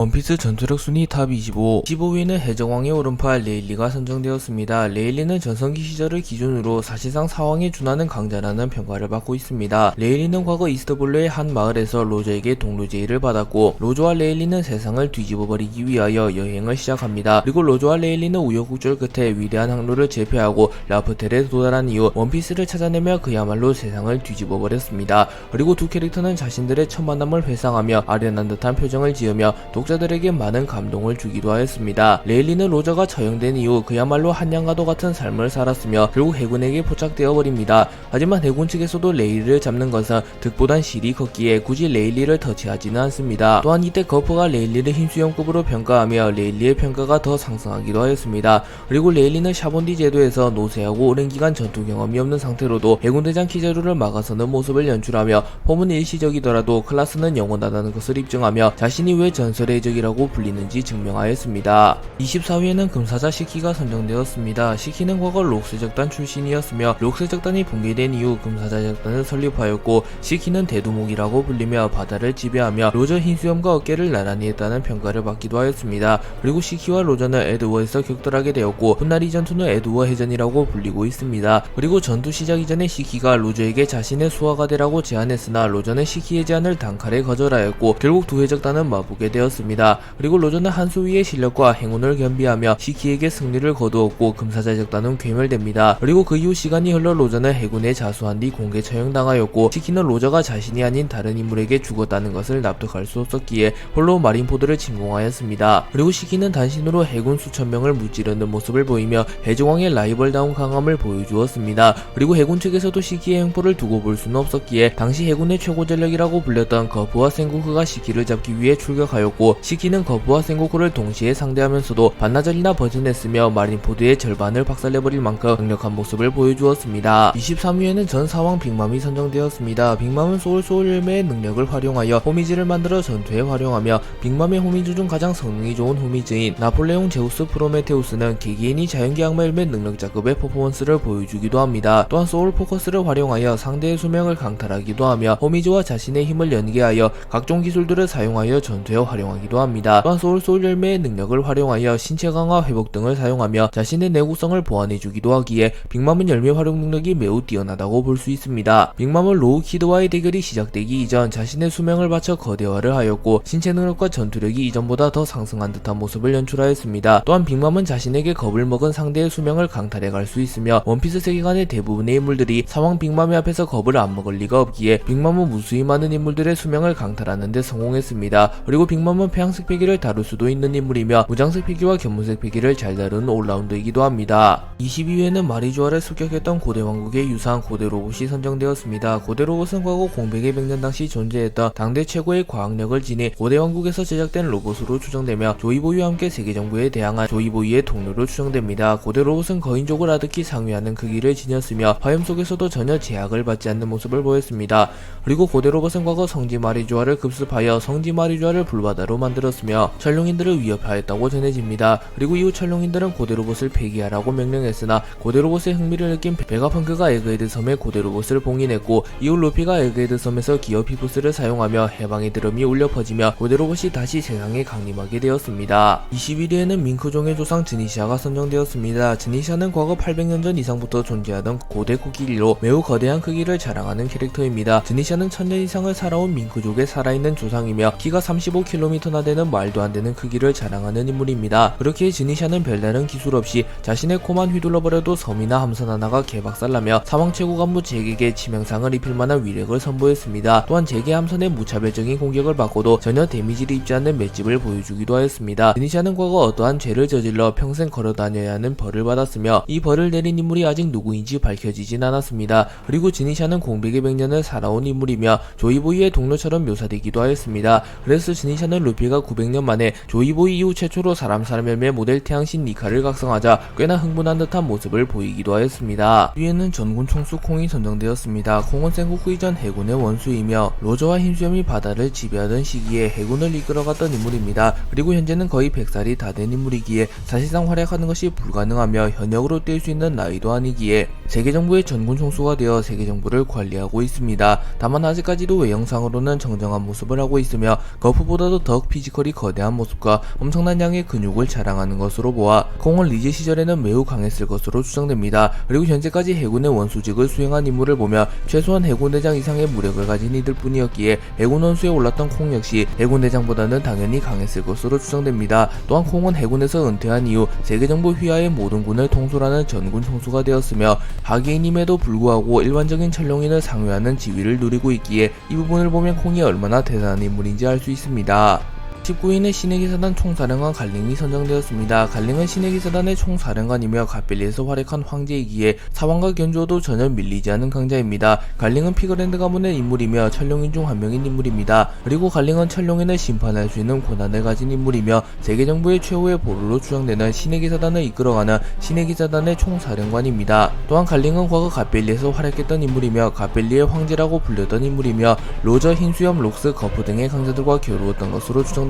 원피스 전투력 순위 탑 25, 15위는 해적왕의 오른팔 레일리가 선정되었습니다. 레일리는 전성기 시절을 기준으로 사실상 사왕에 준하는 강자라는 평가를 받고 있습니다. 레일리는 과거 이스터블루의 한 마을에서 로저에게 동료 제의를 받았고 로저와 레일리는 세상을 뒤집어 버리기 위하여 여행을 시작합니다. 그리고 로저와 레일리는 우여곡절 끝에 위대한 항로를 제패하고 라프텔에 도달한 이후 원피스를 찾아내며 그야말로 세상을 뒤집어 버렸습니다. 그리고 두 캐릭터는 자신들의 첫 만남을 회상하며 아련한 듯한 표정을 지으며 독 자들에게 많은 감동을 주기도 하였습니다. 레일리는 로저가 처형된 이후 그야말로 한양과도 같은 삶을 살았으며 결국 해군에게 포착되어 버립니다. 하지만 해군 측에서도 레일리를 잡는 것은 득보단 실이 컸기에 굳이 레일리를 터치하지는 않습니다. 또한 이때 거프가 레일리를 힘수용급으로 평가하며 레일리의 평가가 더 상승하기도 하였습니다. 그리고 레일리는 샤본디 제도에서 노쇠하고 오랜 기간 전투 경험이 없는 상태로도 해군대장 키자루를 막아서는 모습을 연출하며 폼은 일시적이더라도 클라스는 영원하다는 것을 입증하며 자신이 왜 전설의 적이라고 불리는지 증명하였습니다. 24위에는 금사자 시키가 선정되었습니다. 시키는 과거 록스 적단 출신이었으며 록스 적단이 붕괴된 이후 금사자 적단을 설립하였고 시키는 대두목이라고 불리며 바다를 지배하며 로저 흰수염과 어깨를 나란히 했다는 평가를 받기도 하였습니다. 그리고 시키와 로저는 에드워에서 격돌하게 되었고 훗날 이 전투는 에드워 해전이라고 불리고 있습니다. 그리고 전투 시작 이전에 시키가 로저에게 자신의 수하가 되라고 제안했으나 로저는 시키의 제안을 단칼에 거절하였고 결국 두 해적단은 맞붙게 되었습니다. 그리고 로저는 한수위의 실력과 행운을 겸비하며 시키에게 승리를 거두었고 금사자 적단은 괴멸됩니다. 그리고 그 이후 시간이 흘러 로저는 해군에 자수한 뒤 공개 처형당하였고 시키는 로저가 자신이 아닌 다른 인물에게 죽었다는 것을 납득할 수 없었기에 홀로 마린포드를 침공하였습니다. 그리고 시키는 단신으로 해군 수천 명을 무찌르는 모습을 보이며 해적왕의 라이벌다운 강함을 보여주었습니다. 그리고 해군 측에서도 시키의 행포를 두고 볼 수는 없었기에 당시 해군의 최고 전력이라고 불렸던 거부와 생고크가 시키를 잡기 위해 출격하였고 시키는 거부와 생고크를 동시에 상대하면서도 반나절이나 버텨냈으며 마린포드의 절반을 박살내버릴 만큼 강력한 모습을 보여주었습니다. 23위에는 전 사왕 빅맘이 선정되었습니다. 빅맘은 소울 소울 열매의 능력을 활용하여 호미지를 만들어 전투에 활용하며 빅맘의 호미즈 중 가장 성능이 좋은 호미즈인 나폴레옹 제우스 프로메테우스는 개개인이 자연계 악마 열매 능력자급의 퍼포먼스를 보여주기도 합니다. 또한 소울 포커스를 활용하여 상대의 수명을 강탈하기도 하며 호미즈와 자신의 힘을 연계하여 각종 기술들을 사용하여 전투에 활용하기도 합니다. 또한 소울 소울 열매의 능력을 활용하여 신체 강화 회복 등을 사용하며 자신의 내구성을 보완해주기도 하기에 빅맘은 열매 활용 능력이 매우 뛰어나다고 볼 수 있습니다. 빅맘은 로우 키드와의 대결이 시작되기 이전 자신의 수명을 바쳐 거대화를 하였고 신체 능력과 전투력이 이전보다 더 상승한 듯한 모습을 연출하였습니다. 또한 빅맘은 자신에게 겁을 먹은 상대의 수명을 강탈해 갈 수 있으며 원피스 세계관의 대부분의 인물들이 사왕 빅맘의 앞에서 겁을 안 먹을 리가 없기에 빅맘은 무수히 많은 인물들의 수명을 강탈하는 데 성공했습니다. 그리고 빅맘은 폐양색 피기를 다룰 수도 있는 인물이며 무장색 피기와 견문색 피기를 잘 다루는 올라운더이기도 합니다. 22위에는 마리조아를 습격했던 고대 왕국의 유사한 고대 로봇이 선정되었습니다. 고대 로봇은 과거 공백의 100년 당시 존재했던 당대 최고의 과학력을 지닌 고대 왕국에서 제작된 로봇으로 추정되며 조이보이와 함께 세계 정부에 대항한 조이보이의 동료로 추정됩니다. 고대 로봇은 거인족을 아득히 상회하는 크기를 지녔으며 화염 속에서도 전혀 제약을 받지 않는 모습을 보였습니다. 그리고 고대 로봇은 과거 성지 마리조아를 급습하여 성지 마리조아를 불바다로 만들었으며 철룡인들을 위협하였다고 전해집니다. 그리고 이후 철룡인들은 고대 로봇을 폐기하라고 명령했으나 고대 로봇의 흥미를 느낀 베가펑크가 에그헤드 섬에 고대 로봇을 봉인했고 이후 루피가 에그헤드 섬에서 기어 피부스를 사용하며 해방의 드럼이 울려 퍼지며 고대 로봇이 다시 세상에 강림하게 되었습니다. 21위에는 밍크종의 조상 드니시아가 선정되었습니다. 드니시아는 과거 800년 전 이상부터 존재하던 고대 코끼리로 매우 거대한 크기를 자랑하는 캐릭터입니다. 드니시아는 천년 이상을 살아온 밍크족의 살아있는 조상이며 키가 35km 나 되는 말도 안 되는 크기를 자랑하는 인물입니다. 그렇게 드니시아는 별다른 기술 없이 자신의 코만 휘둘러버려도 섬이나 함선 하나가 개박살나며 사왕 최고 간부 잭에게 치명상을 입힐 만한 위력을 선보였습니다. 또한 잭의 함선의 무차별적인 공격을 받고도 전혀 데미지를 입지 않는 맷집을 보여주기도 하였습니다. 드니시아는 과거 어떠한 죄를 저질러 평생 걸어다녀야 하는 벌을 받았으며 이 벌을 내린 인물이 아직 누구인지 밝혀지진 않았습니다. 그리고 지니샤는 공백의 백년을 살아온 인물이며 조이보이의 동료처럼 묘사되기도 하였습니다. 그래서 지니샤는 루피 가 900년 만에 조이보이 이후 최초로 사람 사람 열매 모델 태양신 니카를 각성하자 꽤나 흥분한 듯한 모습을 보이기도 하였습니다. 위에는 전군 총수 콩이 선정되었습니다. 콩은 생국후 이전 해군의 원수이며 로저와 힘수염이 바다를 지배하던 시기에 해군을 이끌어갔던 인물입니다. 그리고 현재는 거의 100살이 다 된 인물이기에 사실상 활약하는 것이 불가능하며 현역으로 뛸 수 있는 나이도 아니기에 세계정부의 전군 총수가 되어 세계정부를 관리하고 있습니다. 다만 아직까지도 외형상으로는 정정한 모습을 하고 있으며 거프보다도 더 피지컬이 거대한 모습과 엄청난 양의 근육을 자랑하는 것으로 보아 콩은 리제 시절에는 매우 강했을 것으로 추정됩니다. 그리고 현재까지 해군의 원수직을 수행한 인물을 보며 최소한 해군대장 이상의 무력을 가진 이들 뿐이었기에 해군 원수에 올랐던 콩 역시 해군대장보다는 당연히 강했을 것으로 추정됩니다. 또한 콩은 해군에서 은퇴한 이후 세계정부 휘하의 모든 군을 통솔하는 전군 총수가 되었으며 하계인임에도 불구하고 일반적인 천룡인을 상회하는 지위를 누리고 있기에 이 부분을 보면 콩이 얼마나 대단한 인물인지 알 수 있습니다. 19위는 신의 기사단 총사령관 갈링이 선정되었습니다. 갈링은 신의 기사단의 총사령관이며 갓벨리에서 활약한 황제이기에 사왕과 견주어도 전혀 밀리지 않은 강자입니다. 갈링은 피그랜드 가문의 인물이며 천룡인 중 한 명인 인물입니다. 그리고 갈링은 천룡인을 심판할 수 있는 권한을 가진 인물이며 세계 정부의 최후의 보루로 추정되는 신의 기사단을 이끌어가는 신의 기사단의 총사령관입니다. 또한 갈링은 과거 갓벨리에서 활약했던 인물이며 갓벨리의 황제라고 불렸던 인물이며 로저 흰수염 록스 거프 등의 강자들과 겨루었던 것으로 추정됩니다.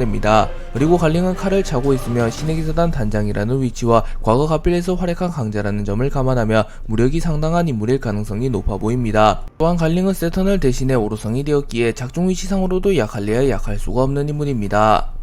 그리고 갈링은 칼을 차고 있으며 신의 기사단 단장이라는 위치와 과거 갓벨리에서 활약한 강자라는 점을 감안하며 무력이 상당한 인물일 가능성이 높아 보입니다. 또한 갈링은 세턴을 대신해 오로성이 되었기에 작중 위치상으로도 약할래야 약할 수가 없는 인물입니다.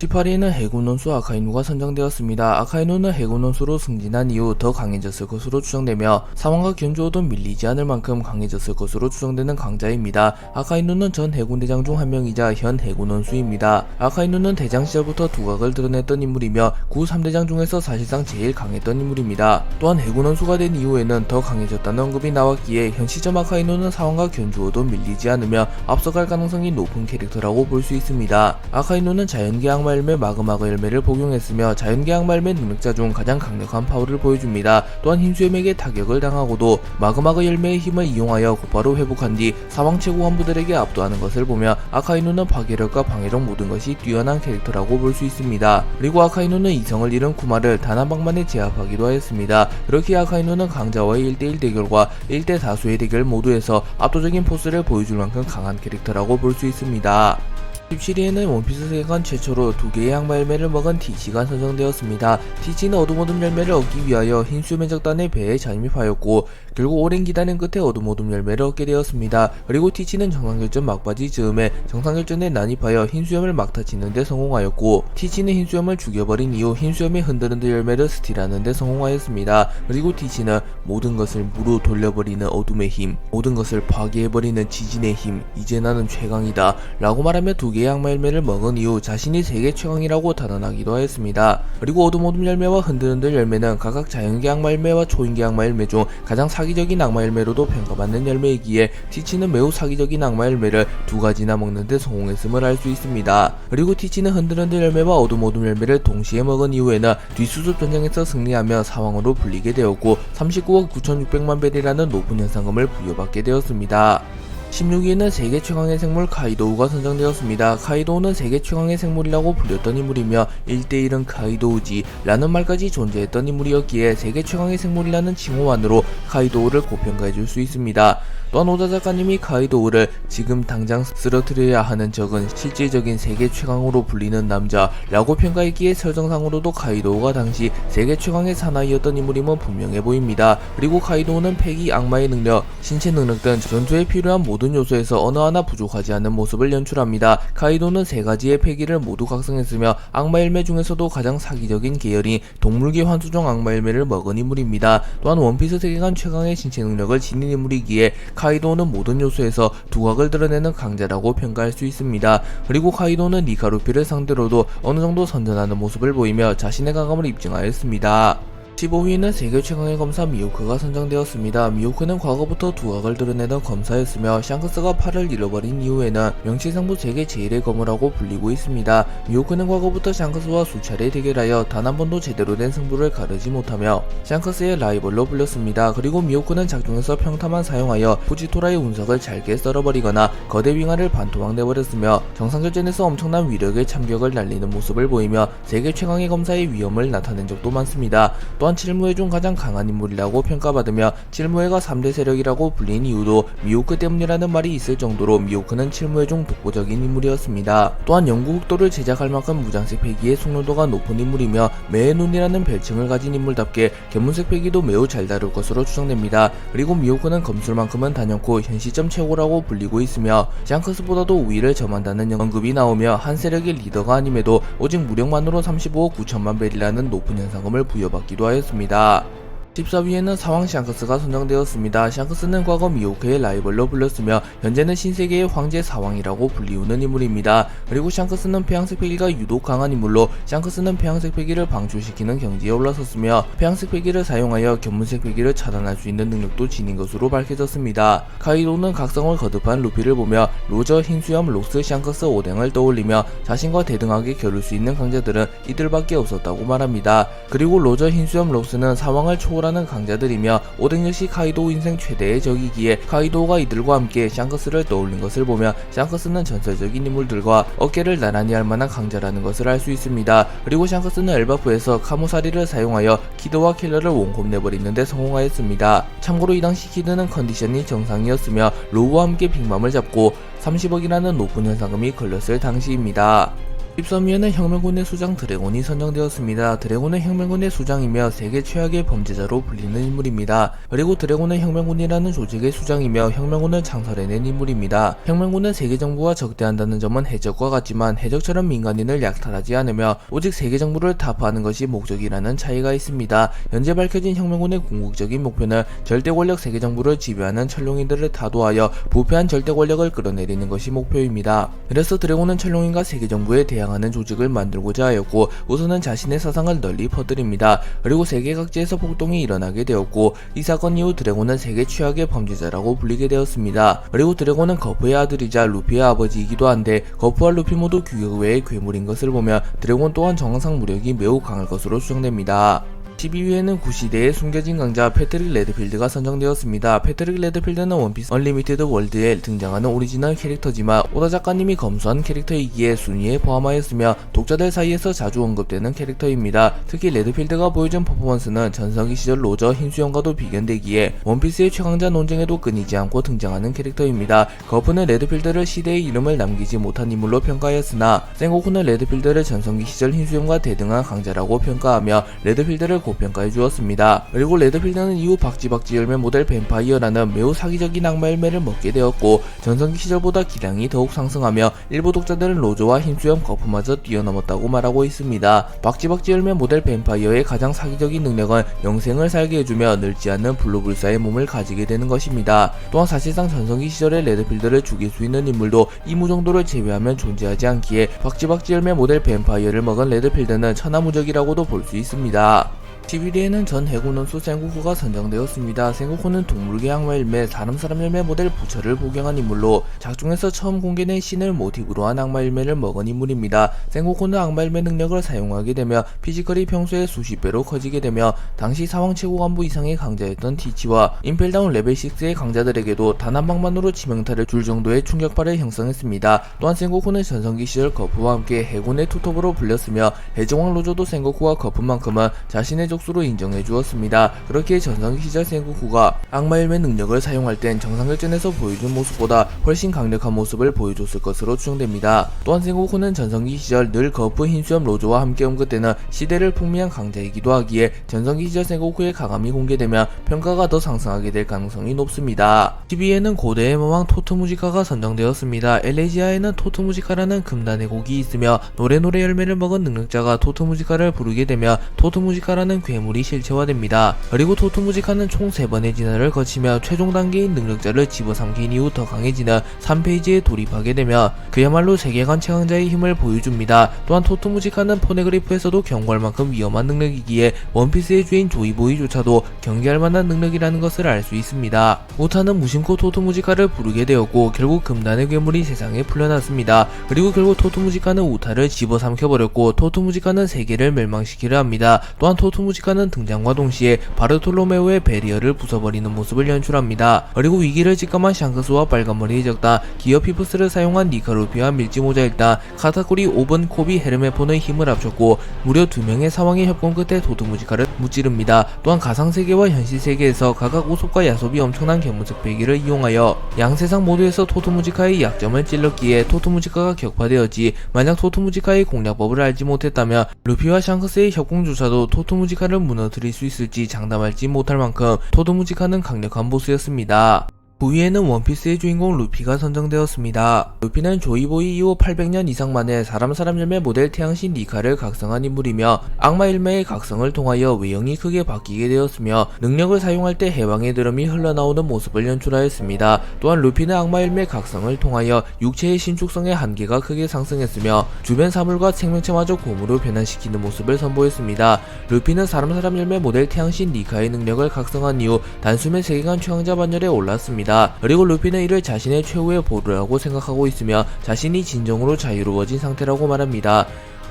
18위는 해군 원수 아카이누가 선정되었습니다. 아카이누는 해군 원수로 승진한 이후 더 강해졌을 것으로 추정되며 사왕과 견주어도 밀리지 않을 만큼 강해졌을 것으로 추정되는 강자입니다. 아카이누는 전 해군 대장 중 한 명이자 현 해군 원수입니다. 아카이누는 대장 시절부터 두각을 드러냈던 인물이며 구 3대장 중에서 사실상 제일 강했던 인물입니다. 또한 해군 원수가 된 이후에는 더 강해졌다는 언급이 나왔기에 현 시점 아카이누는 사왕과 견주어도 밀리지 않으며 앞서갈 가능성이 높은 캐릭터라고 볼 수 있습니다. 아카이누는 자연계 악마 열매 마그마그 열매를 복용했으며 자연계 악마 열매 능력자 중 가장 강력한 파워를 보여줍니다. 또한 흰수염에게 타격을 당하고도 마그마그 열매의 힘을 이용하여 곧바로 회복한 뒤 사왕 최고 관부들에게 압도하는 것을 보며 아카이누는 파괴력과 방해력 모든 것이 뛰어난 캐릭터라고 볼 수 있습니다. 그리고 아카이누는 이성을 잃은 쿠마를 단 한 방만에 제압하기도 하였습니다. 그렇게 아카이누는 강자와의 1대1 대결과 1대 다수의 대결 모두에서 압도적인 포스를 보여줄 만큼 강한 캐릭터라고 볼 수 있습니다. 17위에는 원피스 세계관 최초로 두 개의 악마 열매를 먹은 티치가 선정되었습니다. 티치는 어둠 어둠 열매를 얻기 위하여 흰수염의 적단의 배에 잠입하였고 결국 오랜 기다림 끝에 어둠 어둠 열매를 얻게 되었습니다. 그리고 티치는 정상결전 막바지 즈음에 정상결전에 난입하여 흰수염을 막타치는 데 성공하였고 티치는 흰수염을 죽여버린 이후 흰수염의 흔들흔들 열매를 스틸하는 데 성공하였습니다. 그리고 티치는 모든 것을 무로 돌려버리는 어둠의 힘, 모든 것을 파괴해버리는 지진의 힘, 이제 나는 최강이다 라고 말하며 두 개의 악마 열매를 먹은 이후 자신이 세계 최강이라고 단언하기도 하였습니다. 그리고 어둠 어둠 열매와 흔들흔들 열매는 각각 자연계 악마 열매와 초인계 악마 열매 중 가장 사기적인 악마 열매로도 평가받는 열매이기에 티치는 매우 사기적인 악마 열매를 두 가지나 먹는데 성공했음을 알 수 있습니다. 그리고 티치는 흔들흔들 열매와 어둠 어둠 열매를 동시에 먹은 이후에는 뒷수습 전쟁에서 승리하며 사왕으로 불리게 되었고 39억 9,600만 벨이라는 높은 현상금을 부여받게 되었습니다. 16위에는 세계 최강의 생물 카이도우가 선정되었습니다. 카이도우는 세계 최강의 생물이라고 불렸던 인물이며 1대1은 카이도우지 라는 말까지 존재했던 인물이었기에 세계 최강의 생물이라는 칭호만으로 카이도우를 고평가해 줄 수 있습니다. 또한 오다 작가님이 카이도우를 지금 당장 쓰러뜨려야 하는 적은 실질적인 세계 최강으로 불리는 남자라고 평가했기에 설정상으로도 카이도우가 당시 세계 최강의 사나이였던 인물임은 분명해 보입니다. 그리고 카이도우는 패기, 악마의 능력, 신체 능력 등 전투에 필요한 모든 요소에서 어느 하나 부족하지 않는 모습을 연출합니다. 카이도는 세 가지의 패기를 모두 각성했으며 악마 열매 중에서도 가장 사기적인 계열인 동물계 환수종 악마 열매를 먹은 인물입니다. 또한 원피스 세계관 최강의 신체 능력을 지닌 인물이기에 카이도는 모든 요소에서 두각을 드러내는 강자라고 평가할 수 있습니다. 그리고 카이도는 니카루피를 상대로도 어느 정도 선전하는 모습을 보이며 자신의 강함을 입증하였습니다. 15위는 세계 최강의 검사 미호크가 선정되었습니다. 미호크는 과거부터 두각을 드러내던 검사였으며 샹크스가 팔을 잃어버린 이후에는 명치상부 세계 제일의 검으라고 불리고 있습니다. 미호크는 과거부터 샹크스와 수차례 대결하여 단 한 번도 제대로 된 승부를 가르지 못하며 샹크스의 라이벌로 불렸습니다. 그리고 미호크는 작중에서 평타만 사용하여 부지토라의 운석을 잘게 썰어버리거나 거대 윙하를 반토막 내버렸으며 정상결전에서 엄청난 위력의 참격을 날리는 모습을 보이며 세계 최강의 검사의 위험을 나타낸 적도 많습니다. 또한 또한 칠무회 중 가장 강한 인물이라고 평가받으며 칠무회가 3대 세력이라고 불린 이유도 미호크 때문이라는 말이 있을 정도로 미호크는 칠무회 중 독보적인 인물이었습니다. 또한 영구 국도를 제작할 만큼 무장색 패기의 숙련도가 높은 인물이며 매의 눈이라는 별칭을 가진 인물답게 견문색 패기도 매우 잘 다룰 것으로 추정됩니다. 그리고 미호크는 검술만큼은 단연코 현 시점 최고라고 불리고 있으며 샹크스보다도 우위를 점한다는 언급이 나오며 한 세력의 리더가 아님에도 오직 무력만으로 35억 9천만 벨이라는 높은 현상금을 부여받기도 하였습니다. 하였습니다. 14위에는 사왕 샹크스가 선정되었습니다. 샹크스는 과거 미호크의 라이벌로 불렸으며 현재는 신세계의 황제 사왕이라고 불리우는 인물입니다. 그리고 샹크스는 폐양색 패기가 유독 강한 인물로 샹크스는 폐양색 패기를 방출시키는 경지에 올라섰으며 폐양색 패기를 사용하여 견문색 패기를 차단할 수 있는 능력도 지닌 것으로 밝혀졌습니다. 카이도는 각성을 거듭한 루피를 보며 로저, 흰수염, 록스, 샹크스, 오뎅을 떠올리며 자신과 대등하게 겨룰 수 있는 강자들은 이들밖에 없었다고 말합니다. 그리고 로저, 흰수염, 록스는 사왕을 초월 하는 강자들이며 오뎅 역시 카이도 인생 최대의 적이기에 카이도가 이들과 함께 샹크스를 떠올린 것을 보며 샹크스는 전설적인 인물들과 어깨를 나란히 할 만한 강자라는 것을 알 수 있습니다. 그리고 샹크스는 엘바프에서 카무사리를 사용하여 키드와 킬러를 원콤 내버리는데 성공하였습니다. 참고로 이 당시 키드는 컨디션이 정상이었으며 로우와 함께 빅맘을 잡고 30억이라는 높은 현상금이 걸렸을 당시입니다. 13위에는 혁명군의 수장 드래곤이 선정되었습니다. 드래곤은 혁명군의 수장이며 세계 최악의 범죄자로 불리는 인물입니다. 그리고 드래곤은 혁명군이라는 조직의 수장이며 혁명군을 창설해낸 인물입니다. 혁명군은 세계 정부와 적대한다는 점은 해적과 같지만 해적처럼 민간인을 약탈하지 않으며 오직 세계 정부를 타파하는 것이 목적이라는 차이가 있습니다. 현재 밝혀진 혁명군의 궁극적인 목표는 절대 권력 세계 정부를 지배하는 천룡인들을 타도하여 부패한 절대 권력을 끌어내리는 것이 목표입니다. 그래서 드래곤은 천룡인과 세계 정부에 대항 하는 조직을 만들고자 하였고 우선은 자신의 사상을 널리 퍼뜨립니다. 그리고 세계 각지에서 폭동이 일어나게 되었고 이 사건 이후 드래곤은 세계 최악의 범죄자라고 불리게 되었습니다. 그리고 드래곤은 거프의 아들이자 루피의 아버지이기도 한데 거프와 루피 모두 규격 외의 괴물인 것을 보며 드래곤 또한 정상 무력이 매우 강할 것으로 추정됩니다. 12위에는 구시대의 숨겨진 강자 패트릭 레드필드가 선정되었습니다. 패트릭 레드필드는 원피스 얼리미티드 월드에 등장하는 오리지널 캐릭터지만 오다 작가님이 검수한 캐릭터이기에 순위에 포함하였으며 독자들 사이에서 자주 언급되는 캐릭터입니다. 특히 레드필드가 보여준 퍼포먼스는 전성기 시절 로저 흰수염과도 비견되기에 원피스의 최강자 논쟁에도 끊이지 않고 등장하는 캐릭터입니다. 거프는 레드필드를 시대의 이름을 남기지 못한 인물로 평가하였으나 생고쿠는 레드필드를 전성기 시절 흰수염과 대등한 강자라고 평가하며 레드필드를 고평가해 주었습니다. 그리고 레드필드는 이후 박지박지 열매 모델 뱀파이어라는 매우 사기적인 악마 열매를 먹게 되었고 전성기 시절보다 기량이 더욱 상승하며 일부 독자들은 로조와 흰수염 거프마저 뛰어넘었다고 말하고 있습니다. 박지박지 열매 모델 뱀파이어의 가장 사기적인 능력은 영생을 살게 해주며 늙지 않는 블루불사의 몸을 가지게 되는 것입니다. 또한 사실상 전성기 시절의 레드필드를 죽일 수 있는 인물도 이무 정도를 제외하면 존재하지 않기에 박지박지 열매 모델 뱀파이어를 먹은 레드필드는 천하무적이라고도 볼 수 있습니다. 11위에는 전 해군 원 수 생고쿠가 선정되었습니다. 생고쿠는 동물계 악마 열매, 사람 사람 열매 모델 부처를 복용한 인물로 작중에서 처음 공개된 신을 모티브로 한 악마 열매를 먹은 인물입니다. 생고쿠는 악마 열매 능력을 사용하게 되며 피지컬이 평소에 수십 배로 커지게 되며 당시 사왕 최고 간부 이상의 강자였던 티치와 임펠다운 레벨 6의 강자들에게도 단 한 방만으로 치명타를 줄 정도의 충격파를 형성했습니다. 또한 생고쿠는 전성기 시절 거프와 함께 해군의 투톱으로 불렸으며 해적왕 로조도 생고쿠와 거프만큼은 자신의 족 수로 인정해 주었습니다. 그렇게 전성기 시절 생고쿠가 악마 열매 능력을 사용할 땐 정상결전에서 보여준 모습보다 훨씬 강력한 모습을 보여줬을 것으로 추정됩니다. 또한 생고쿠는 전성기 시절 늘 거프 흰수염 로조와 함께 언급되는 시대를 풍미한 강자이기도 하기에 전성기 시절 생고쿠의 강함이 공개되면 평가가 더 상승하게 될 가능성이 높습니다. 12위에는 고대의魔왕 토트무지카가 선정되었습니다. 엘레지아에는 토트무지카라는 금단의 곡이 있으며 노래노래 열매를 먹은 능력자가 토트무지카를 부르게 되며 토트무지카라는 괴물이 실체화됩니다. 그리고 토트무지카는 총 3번의 진화를 거치며 최종 단계인 능력자를 집어삼킨 이후 더 강해지는 3페이지에 돌입하게 되며 그야말로 세계관 최강자의 힘을 보여줍니다. 또한 토트무지카는 포네그리프에서도 경고할 만큼 위험한 능력이기에 원피스의 주인 조이보이조차도 경계할 만한 능력이라는 것을 알 수 있습니다. 우타는 무심코 토트무지카를 부르게 되었고 결국 금단의 괴물이 세상에 풀려났습니다. 그리고 결국 토트무지카는 우타를 집어삼켜버렸고 토트무지카는 세계를 멸망시키려 합니다. 또한 토트무지카 무지카는 등장과 동시에 바르톨로메오의 베리어를 부숴버리는 모습을 연출합니다. 그리고 위기를 직감한 샹크스와 빨간머리 해적단, 기어 피프스를 사용한 니카루피와 밀지모자 일단, 카타쿠리 오븐 코비 헤르메폰의 힘을 합쳤고 무려 두 명의 사왕의 협공 끝에 도드무지카를 무찌릅니다. 또한 가상세계와 현실세계에서 각각 우속과 야속이 엄청난 견문색 배기를 이용하여 양세상 모두에서 토토무지카의 약점을 찔렀기에 토토무지카가 격파되었지 만약 토토무지카의 공략법을 알지 못했다면 루피와 샹크스의 협공조차도 토토무지카 를 무너뜨릴 수 있을지 장담할지 못할 만큼 토토무지카는 강력한 보스였습니다. 9위에는 원피스의 주인공 루피가 선정되었습니다. 루피는 조이보이 이후 800년 이상 만에 사람 사람 열매 모델 태양신 니카를 각성한 인물이며 악마 일매의 각성을 통하여 외형이 크게 바뀌게 되었으며 능력을 사용할 때 해왕의 드럼이 흘러나오는 모습을 연출하였습니다. 또한 루피는 악마 일매 각성을 통하여 육체의 신축성의 한계가 크게 상승했으며 주변 사물과 생명체마저 고무로 변환시키는 모습을 선보였습니다. 루피는 사람 사람 열매 모델 태양신 니카의 능력을 각성한 이후 단숨에 세계관 최강자 반열에 올랐습니다. 그리고 루피는 이를 자신의 최후의 보루라고 생각하고 있으며 자신이 진정으로 자유로워진 상태라고 말합니다.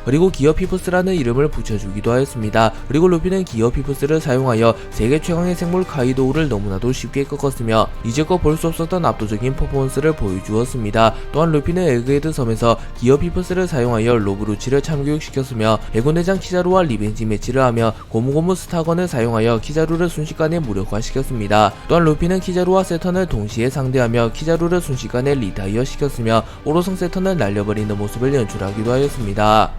그리고 기어 피프스라는 이름을 붙여주기도 하였습니다. 그리고 루피는 기어 피프스를 사용하여 세계 최강의 생물 카이도우를 너무나도 쉽게 꺾었으며 이제껏 볼 수 없었던 압도적인 퍼포먼스를 보여주었습니다. 또한 루피는 에그헤드 섬에서 기어 피프스를 사용하여 로브루치를 참교육시켰으며 해군대장 키자루와 리벤지 매치를 하며 고무고무 스타건을 사용하여 키자루를 순식간에 무력화시켰습니다. 또한 루피는 키자루와 세턴을 동시에 상대하며 키자루를 순식간에 리타이어 시켰으며 오로성 세턴을 날려버리는 모습을 연출하기도 하였습니다.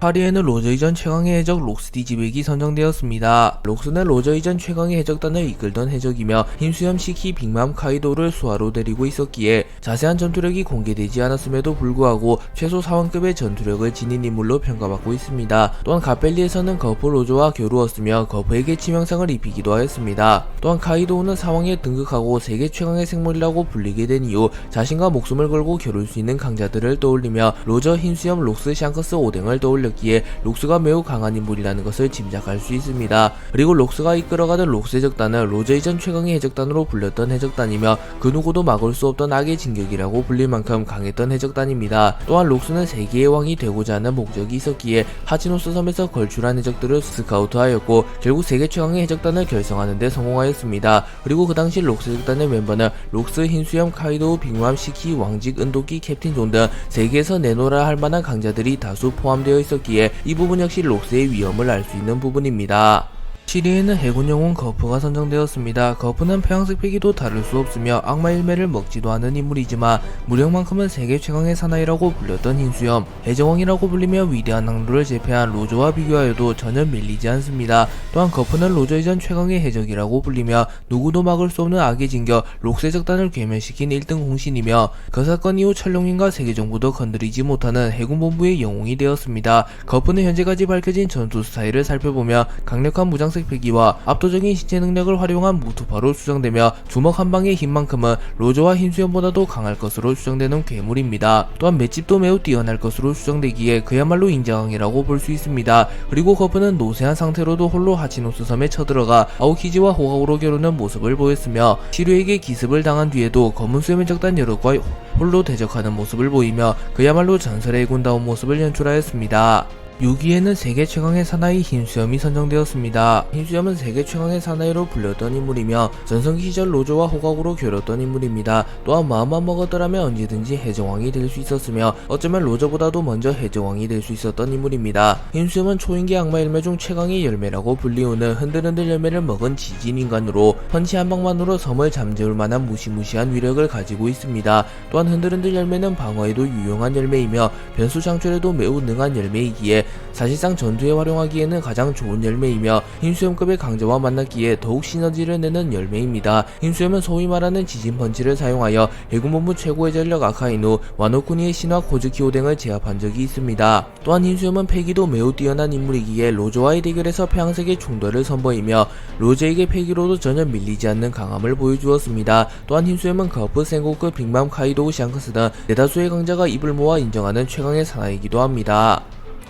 8위에는 로저 이전 최강의 해적 록스디 지백이 선정되었습니다. 록스는 로저 이전 최강의 해적단을 이끌던 해적이며 힘수염 시키 빅맘 카이도를 수하로 데리고 있었기에 자세한 전투력이 공개되지 않았음에도 불구하고 최소 4원급의 전투력을 지닌 인물로 평가받고 있습니다. 또한 가벨리에서는 거프 로저와 겨루었으며 거프에게 치명상을 입히기도 하였습니다. 또한 카이도우는 사왕에 등극하고 세계 최강의 생물이라고 불리게 된 이후 자신과 목숨을 걸고 겨룰 수 있는 강자들을 떠올리며 로저, 힘수염, 록스, 샹크스, 오뎅을 떠올려 올렸기에 록스가 매우 강한 인물이라는 것을 짐작할 수 있습니다. 그리고 록스가 이끌어가던 록스 해적단은 로저 이전 최강의 해적단으로 불렸던 해적단이며 그 누구도 막을 수 없던 악의 진격이라고 불릴 만큼 강했던 해적단입니다. 또한 록스는 세계의 왕이 되고자 하는 목적이 있었기에 하지노스 섬에서 걸출한 해적들을 스카우트하였고 결국 세계 최강의 해적단을 결성하는 데 성공하였습니다. 그리고 그 당시 록스 해적단의 멤버는 록스, 흰수염, 카이도, 빅맘, 시키, 왕직, 은도끼, 캡틴 존 등 세계에서 내놓으라 할 만한 강자들이 다수 포함되어 있었 있었기에 이 부분 역시 록스의 위험을 알 수 있는 부분입니다. 7위에는 해군 영웅 거프가 선정되었습니다. 거프는 평양색 패기도 다를 수 없으며 악마 일매를 먹지도 않은 인물이지만 무력만큼은 세계 최강의 사나이라고 불렸던 흰수염, 해적왕이라고 불리며 위대한 항로를 제패한 로저와 비교하여도 전혀 밀리지 않습니다. 또한 거프는 로저 이전 최강의 해적이라고 불리며 누구도 막을 수 없는 악의 진격 록세적단을 괴멸시킨 1등 홍신이며 그 사건 이후 철룡인과 세계정부도 건드리지 못하는 해군본부의 영웅이 되었습니다. 거프는 현재까지 밝혀진 전투 스타일을 살펴보며 강력한 무장 색 파란색 패기와 압도적인 신체 능력을 활용한 무투파로 추정되며 주먹 한 방의 힘만큼은 로저와 힘수염보다도 강할 것으로 추정되는 괴물입니다. 또한 맷집도 매우 뛰어날 것으로 추정되기에 그야말로 인자왕이라고 볼 수 있습니다. 그리고 거프는 노쇠한 상태로도 홀로 하치노스 섬에 쳐들어가 아오키지와 호가우로 겨루는 모습을 보였으며 시류에게 기습을 당한 뒤에도 검은 수염의 적단 여럿과 홀로 대적하는 모습을 보이며 그야말로 전설의 군다운 모습을 연출하였습니다. 6위에는 세계 최강의 사나이 힘수염이 선정되었습니다. 힘수염은 세계 최강의 사나이로 불렸던 인물이며 전성기 시절 로저와 호각으로 겨뤘던 인물입니다. 또한 마음만 먹었더라면 언제든지 해적왕이 될 수 있었으며 어쩌면 로저보다도 먼저 해적왕이 될 수 있었던 인물입니다. 힘수염은 초인기 악마 열매 중 최강의 열매라고 불리우는 흔들흔들 열매를 먹은 지진 인간으로 펀치 한 방만으로 섬을 잠재울 만한 무시무시한 위력을 가지고 있습니다. 또한 흔들흔들 열매는 방어에도 유용한 열매이며 변수 창출에도 매우 능한 열매이기에 사실상 전투에 활용하기에는 가장 좋은 열매이며 힘수염급의 강자와 만났기에 더욱 시너지를 내는 열매입니다. 힘수염은 소위 말하는 지진 펀치를 사용하여 해군본부 최고의 전력 아카이누 와노쿠니의 신화 코즈키오 등을 제압한 적이 있습니다. 또한 힘수염은 패기도 매우 뛰어난 인물이기에 로저와의 대결에서 폐양색의 충돌을 선보이며 로저에게 패기로도 전혀 밀리지 않는 강함을 보여주었습니다. 또한 힘수염은 거프 생고급 빅맘 카이도 우 샹크스 등 대다수의 강자가 입을 모아 인정하는 최강의 사나이기도 합니다.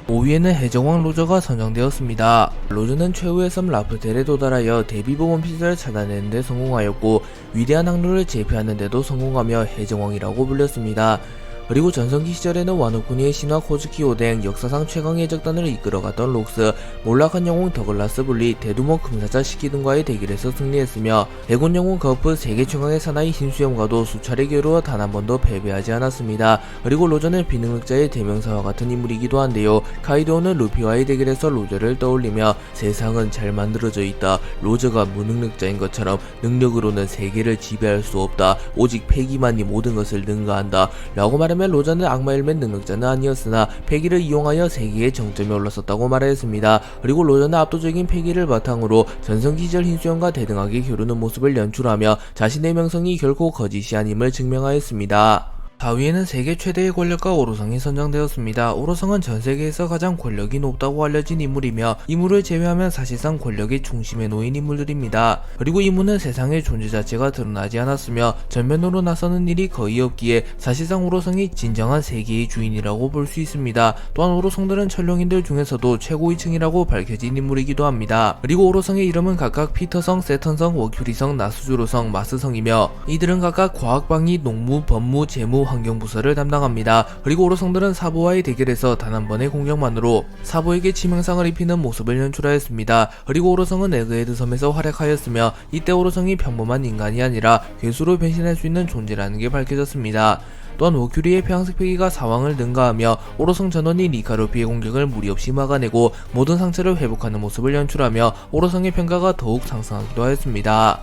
5위에는 해적왕 로저가 선정되었습니다. 로저는 최후의 섬 라프텔에 도달하여 대비보 원피스를 찾아내는 데 성공하였고 위대한 항로를 제패하는 데도 성공하며 해적왕이라고 불렸습니다. 그리고 전성기 시절에는 와노쿠니의 신화 코즈키 오뎅, 역사상 최강의 적단을 이끌어갔던 록스, 몰락한 영웅 더글라스 분리, 대두목 금사자 시키 등과의 대결에서 승리했으며 대군 영웅 거프 세계 최강의 사나이 흰수염과도 수차례 겨루어 단 한 번도 패배하지 않았습니다. 그리고 로저는 비능력자의 대명사와 같은 인물이기도 한데요. 카이도는 루피와의 대결에서 로저를 떠올리며 세상은 잘 만들어져 있다. 로저가 무능력자인 것처럼 능력으로는 세계를 지배할 수 없다. 오직 패기만이 모든 것을 능가한다. 라고 말하 면 로저는 악마 일맨 능력자는 아니었으나 패기를 이용하여 세계의 정점에 올랐었다고 말했습니다. 그리고 로저는 압도적인 패기를 바탕으로 전성기 시절 흰수염과 대등하게 겨루는 모습을 연출하며 자신의 명성이 결코 거짓이 아님을 증명하였습니다. 4위에는 세계 최대의 권력가 오로성이 선정되었습니다. 오로성은 전 세계에서 가장 권력이 높다고 알려진 인물이며 이물을 제외하면 사실상 권력의 중심에 놓인 인물들입니다. 그리고 이물은 세상의 존재 자체가 드러나지 않았으며 전면으로 나서는 일이 거의 없기에 사실상 오로성이 진정한 세계의 주인이라고 볼 수 있습니다. 또한 오로성들은 천룡인들 중에서도 최고위층이라고 밝혀진 인물이기도 합니다. 그리고 오로성의 이름은 각각 피터성, 세턴성, 워큐리성, 나수주로성, 마스성이며 이들은 각각 과학방위, 농무, 법무, 재무, 환경부서를 담당합니다. 그리고 오로성들은 사보와의 대결에서 단 한 번의 공격만으로 사보에게 치명상을 입히는 모습을 연출하였습니다. 그리고 오로성은 에그헤드 섬에서 활약하였으며 이때 오로성이 평범한 인간이 아니라 괴수로 변신할 수 있는 존재라는 게 밝혀졌습니다. 또한 오큐리의 폐왕색 패기가 사왕을 능가하며 오로성 전원이 리카루피의 공격을 무리 없이 막아내고 모든 상처를 회복하는 모습을 연출하며 오로성의 평가가 더욱 상승하기도 하였습니다.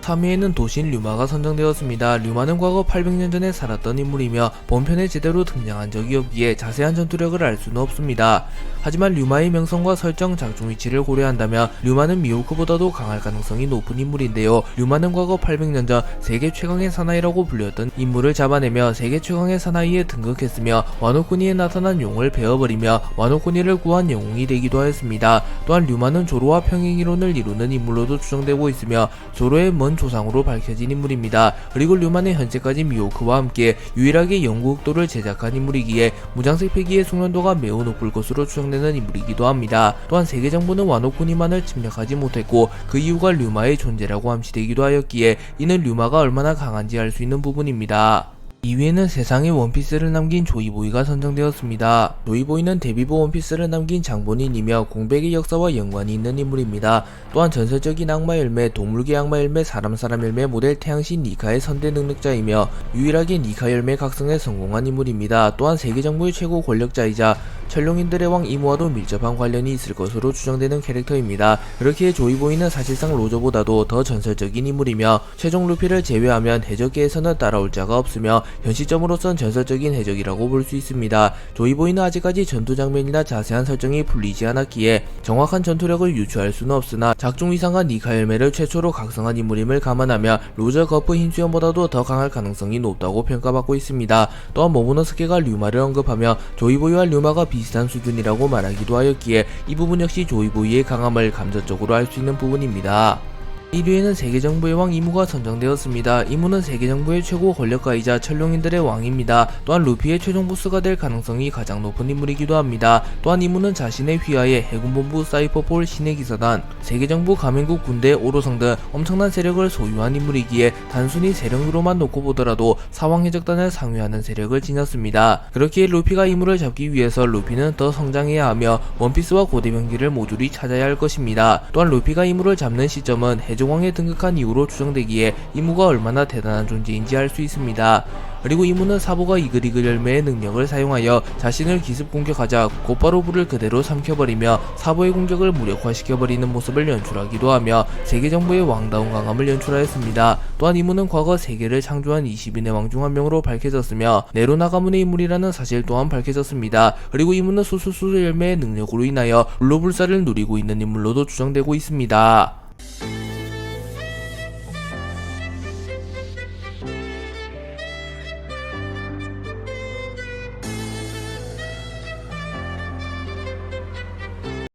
3위에는 도신 류마가 선정되었습니다. 류마는 과거 800년 전에 살았던 인물이며 본편에 제대로 등장한 적이 없기에 자세한 전투력을 알 수는 없습니다. 하지만 류마의 명성과 설정 작중 위치를 고려한다면 류마는 미호크보다도 강할 가능성이 높은 인물인데요. 류마는 과거 800년 전 세계 최강의 사나이라고 불렸던 인물을 잡아내며 세계 최강의 사나이에 등극했으며 와노쿠니에 나타난 용을 베어버리며 와노쿠니를 구한 영웅이 되기도 하였습니다. 또한 류마는 조로와 평행이론을 이루는 인물로도 추정되고 있으며 조로의 먼 조상으로 밝혀진 인물입니다. 그리고 류마는 현재까지 미호크와 함께 유일하게 영국도를 제작한 인물이기에 무장색 패기의 숙련도가 매우 높을 것으로 추정 되는 인물이기도 합니다. 또한 세계 정부는 와노쿠니만을 침략하지 못했고 그 이유가 류마의 존재라고 암시되기도 하였기에 이는 류마가 얼마나 강한지 알 수 있는 부분입니다. 2위에는 세상에 원피스를 남긴 조이보이가 선정되었습니다. 조이보이는 데뷔부 원피스를 남긴 장본인이며 공백의 역사와 연관이 있는 인물입니다. 또한 전설적인 악마 열매, 동물계 악마 열매, 사람 사람 열매 모델 태양신 니카의 선대 능력자이며 유일하게 니카 열매 각성에 성공한 인물입니다. 또한 세계 정부의 최고 권력자이자 천룡인들의 왕 이모와도 밀접한 관련이 있을 것으로 추정되는 캐릭터입니다. 그렇기에 조이보이는 사실상 로저보다도 더 전설적인 인물이며 최종 루피를 제외하면 해적계에서는 따라올 자가 없으며 현 시점으로선 전설적인 해적이라고 볼 수 있습니다. 조이보이는 아직까지 전투 장면이나 자세한 설정이 풀리지 않았기에 정확한 전투력을 유추할 수는 없으나 작중 이상한 니카 열매를 최초로 각성한 인물임을 감안하며 로저 거프 흰수염보다도 더 강할 가능성이 높다고 평가받고 있습니다. 또한 모모노스케가 류마를 언급하며 조이보이와 류마가 비 슷한 수준이라고 말하기도 하였기에 이 부분 역시 조이보이의 강함을 감정적으로 알 수 있는 부분입니다. 1위에는 세계정부의 왕 이무가 선정되었습니다. 이무는 세계정부의 최고 권력가이자 천룡인들의 왕입니다. 또한 루피의 최종 보스가 될 가능성이 가장 높은 인물이기도 합니다. 또한 이무는 자신의 휘하에 해군본부 사이퍼폴 신의 기사단, 세계정부 가맹국 군대 오로성 등 엄청난 세력을 소유한 인물이기에 단순히 세력으로만 놓고 보더라도 사왕해적단을 상회하는 세력을 지녔습니다. 그렇기에 루피가 이무를 잡기 위해서 루피는 더 성장해야 하며 원피스와 고대명기를 모조리 찾아야 할 것입니다. 또한 루피가 이무를 잡는 시점은 해적 왕에 등극한 이후로 추정되기에 이무가 얼마나 대단한 존재인지 알 수 있습니다. 그리고 이무는 사보가 이글이글 열매의 능력을 사용하여 자신을 기습 공격하자 곧바로 불을 그대로 삼켜버리며 사보의 공격을 무력화시켜버리는 모습을 연출하기도 하며 세계 정부의 왕다운 강함을 연출하였습니다. 또한 이무는 과거 세계를 창조한 20인의 왕 중 한 명으로 밝혀졌으며 네로나 가문의 인물이라는 사실 또한 밝혀졌습니다. 그리고 이무는 수수수 열매의 능력으로 인하여 물로불사를 누리고 있는 인물로도 추정되고 있습니다.